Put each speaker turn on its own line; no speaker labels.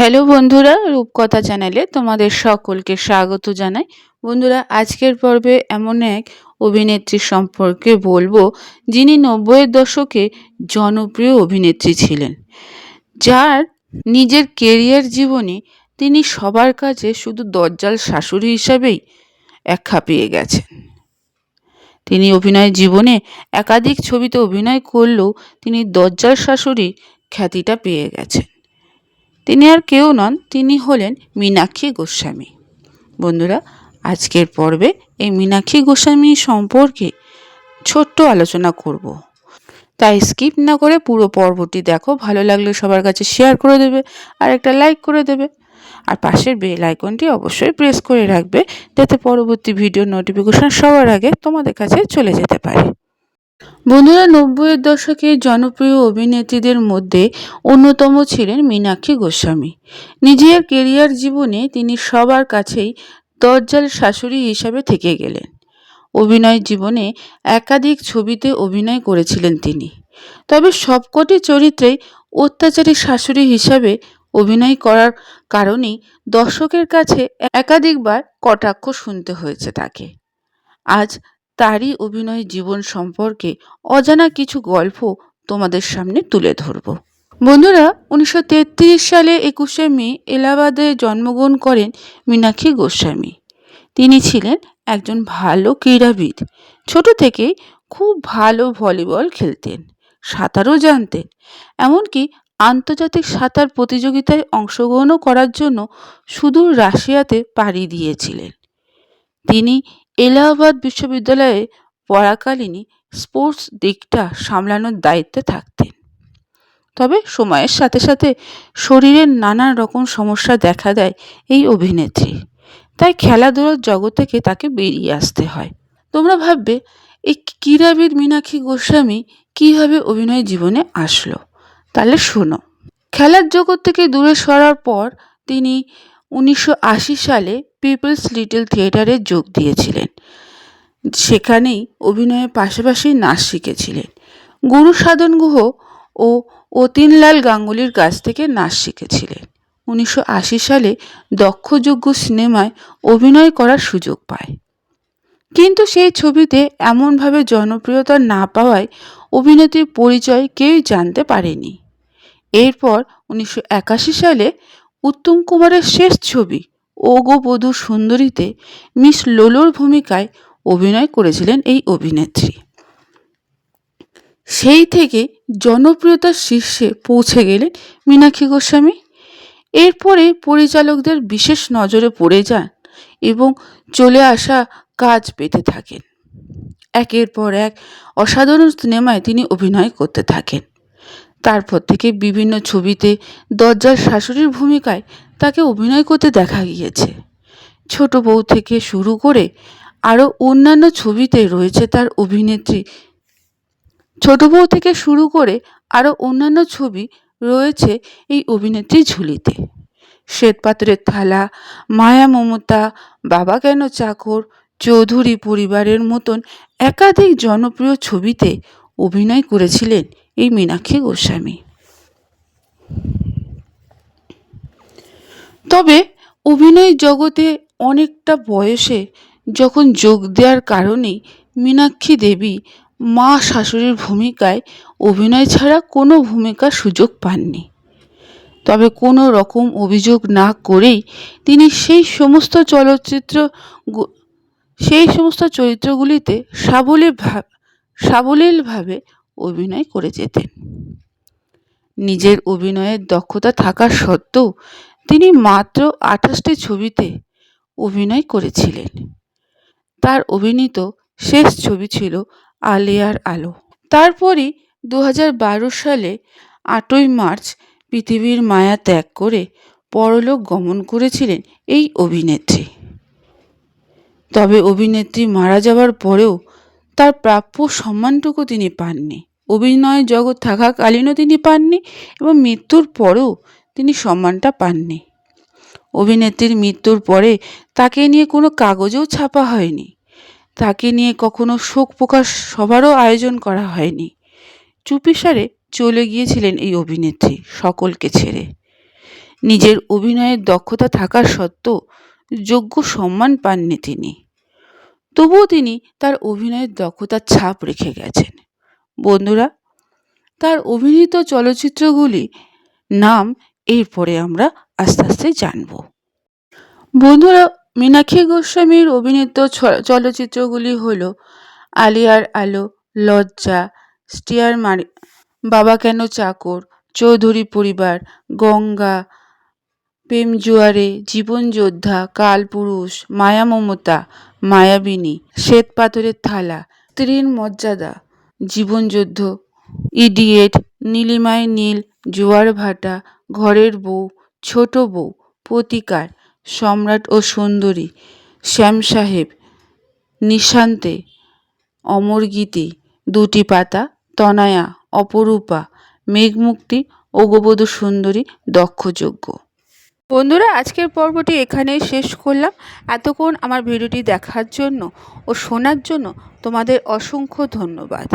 Hello বন্ধুরা, রূপকথা চ্যানেলে তোমাদের সকলকে স্বাগত জানাই। বন্ধুরা, আজকের পর্বে এমন এক অভিনেত্রী সম্পর্কে বলব, যিনি নব্বইয়ের দশকে জনপ্রিয় অভিনেত্রী ছিলেন। যার নিজের কেরিয়ার জীবনে তিনি সবার কাছে শুধু দজ্জাল শাশুড়ি হিসাবেই একখা পেয়ে গেছেন। তিনি অভিনয় জীবনে একাধিক ছবিতে অভিনয় করলেও তিনি দজ্জাল শাশুড়ির খ্যাতিটা পেয়ে গেছেন। তিনি আর কেউ নন, তিনি হলেন মীনাক্ষী গোস্বামী। বন্ধুরা, আজকের পর্বে এই মীনাক্ষী গোস্বামী সম্পর্কে ছোট্ট আলোচনা করব। তাই স্কিপ না করে পুরো পর্বটি দেখো, ভালো লাগলে সবার কাছে শেয়ার করে দেবে আর একটা লাইক করে দেবে। আর পাশের বেল আইকনটি অবশ্যই প্রেস করে রাখবে, যাতে পরবর্তী ভিডিও নোটিফিকেশন সবার আগে তোমাদের কাছে চলে যেতে পারে। বন্ধুরা, নব্বইয়ের দশকে জনপ্রিয় অভিনেত্রীদের মধ্যে অন্যতম ছিলেন মীনাক্ষী গোস্বামী। নিজের কেরিয়ার জীবনে তিনি সবার কাছেই দজ্জাল শাশুড়ি হিসাবে থেকে গেলেন। অভিনয় জীবনে একাধিক ছবিতে অভিনয় করেছিলেন তিনি। তবে সবকটি চরিত্রেই অত্যাচারী শাশুড়ি হিসাবে অভিনয় করার কারণেই দর্শকের কাছে একাধিকবার কটাক্ষ শুনতে হয়েছে তাকে। আজ তারই অভিনয় জীবন সম্পর্কে অজানা কিছু গল্প তোমাদের সামনে তুলে ধরব। বন্ধুরা, উনিশশো সালে একুশে মে এলাহাবাদে জন্মগ্রহণ করেন মীনাক্ষী গোস্বামী। তিনি ছিলেন একজন ভালো ক্রীড়াবিদ। ছোট থেকেই খুব ভালো ভলিবল খেলতেন, সাঁতারও জানতেন, এমনকি আন্তর্জাতিক সাঁতার প্রতিযোগিতায় অংশগ্রহণও করার জন্য সুদূর রাশিয়াতে পাড়ি দিয়েছিলেন। তিনি এলাহাবাদ বিশ্ববিদ্যালয়ে পড়াকালীনই স্পোর্টস দিকটা সামলানোর দায়িত্বে থাকতেন। তবে সময়ের সাথে সাথে শরীরের নানা রকম সমস্যা দেখা দেয় এই অভিনেত্রী। তাই খেলাধুলার জগৎ থেকে তাকে বেরিয়ে আসতে হয়। তোমরা ভাববে এই ক্রীড়াবিদ মীনাক্ষী গোস্বামী কীভাবে অভিনয় জীবনে আসলো? তাহলে শোনো, খেলার জগৎ থেকে দূরে সরার পর তিনি উনিশশো আশি সালে পিপলস লিটল থিয়েটারে যোগ দিয়েছিলেন। সেখানেই অভিনয়ের পাশাপাশি নাচ শিখেছিলেন। গুরু সাধন গুহ ও অতীনলাল গাঙ্গুলির কাছ থেকে নাচ শিখেছিলেন। উনিশশো আশি সালে দক্ষযোগ্য সিনেমায় অভিনয় করার সুযোগ পায়। কিন্তু সেই ছবিতে এমনভাবে জনপ্রিয়তা না পাওয়ায় অভিনেত্রীর পরিচয় কেউই জানতে পারেনি। এরপর উনিশশো একাশি সালে উত্তম কুমারের শেষ ছবি ও গো বধূ সুন্দরীতে মিস লোলোর ভূমিকায় অভিনয় করেছিলেন এই অভিনেত্রী। সেই থেকে জনপ্রিয়তার শীর্ষে পৌঁছে গেলেন মীনাক্ষী গোস্বামী। এরপরে পরিচালকদের বিশেষ নজরে পড়ে যান এবং চলে আসা কাজ পেতে থাকেন। একের পর এক অসাধারণ সিনেমায় তিনি অভিনয় করতে থাকেন। তারপর থেকে বিভিন্ন ছবিতে দরজার শাশুড়ির ভূমিকায় তাকে অভিনয় করতে দেখা গিয়েছে। ছোট বউ থেকে শুরু করে আরও অন্যান্য ছবিতে রয়েছে তার অভিনেত্রী। ছোট বউ থেকে শুরু করে আরও অন্যান্য ছবি রয়েছে এই অভিনেত্রী ঝুলিতে। শ্বেতপাত্রের থালা, মায়া মমতা, বাবা কেন চাকর, চৌধুরী পরিবারের মতন একাধিক জনপ্রিয় ছবিতে অভিনয় করেছিলেন এই মীনাক্ষী গোস্বামী। তবে অভিনয় জগতে অনেকটা বয়সে যখন যোগ দেওয়ার কারণেই মীনাক্ষী দেবী মা শাশুড়ির ভূমিকায় অভিনয় ছাড়া কোনো ভূমিকার সুযোগ পাননি। তবে কোনো রকম অভিযোগ না করেই তিনি সেই সমস্ত চলচ্চিত্র সেই সমস্ত চরিত্রগুলিতে সাবলীল সাবলীলভাবে অভিনয় করে যেতেন। নিজের অভিনয়ের দক্ষতা থাকা সত্ত্বেও তিনি মাত্র আঠাশটি ছবিতে অভিনয় করেছিলেন। তার অভিনীত শেষ ছবি ছিল আলিয়ার আলো। তারপরই দু হাজার বারো সালে আটই মার্চ পৃথিবীর মায়া ত্যাগ করে পরলোক গমন করেছিলেন এই অভিনেত্রী। তবে অভিনেত্রী মারা যাওয়ার পরেও তার প্রাপ্য সম্মানটুকু তিনি পাননি। অভিনয় জগৎ থাকাকালীনও তিনি পাননি এবং মৃত্যুর পরেও তিনি সম্মানটা পাননি। অভিনেত্রীর মৃত্যুর পরে তাকে নিয়ে কোনো কাগজেও ছাপা হয়নি। তাকে নিয়ে কখনো শোক প্রকাশ সভারও আয়োজন করা হয়নি। চুপিসারে চলে গিয়েছিলেন এই অভিনেত্রী সকলকে ছেড়ে। নিজের অভিনয়ের দক্ষতা থাকা সত্ত্বেও যোগ্য সম্মান পাননি তিনি। তবুও তিনি তার অভিনয়ের দক্ষতার ছাপ রেখে গেছেন। বন্ধুরা, তার অভিনীত চলচ্চিত্রগুলি নাম এরপরে আমরা আস্তে আস্তে জানব। বন্ধুরা, মীনাক্ষী গোস্বামীর অভিনীত চলচ্চিত্রগুলি হলো আলিয়ার আলো, লজ্জা, স্টিয়ার মারি, বাবা কেন চাকর, চৌধুরী পরিবার, গঙ্গা, প্রেম জুয়ারে, জীবন যোদ্ধা কালপুরুষ মায়া মমতা, মায়াবিনী, শ্বেত পাথরের থালা, স্ত্রীর মর্যাদা জীবনযুদ্ধ, ইডিয়েট, নীলিমায় নীল, জোয়ার ভাটা, ঘরের বউ, ছোট বউ, প্রতিকার, সম্রাট ও সুন্দরী, শ্যাম সাহেব, নিশান্তে অমর গীতি দুটি পাতা, তনায়া, অপরূপা, মেঘমুক্তি ওগবধূ সুন্দরী দক্ষযোগ্য বন্ধুরা, আজকের পর্বটি এখানেই শেষ করলাম। এতক্ষণ আমার ভিডিওটি দেখার জন্য ও শোনার জন্য তোমাদের অসংখ্য ধন্যবাদ।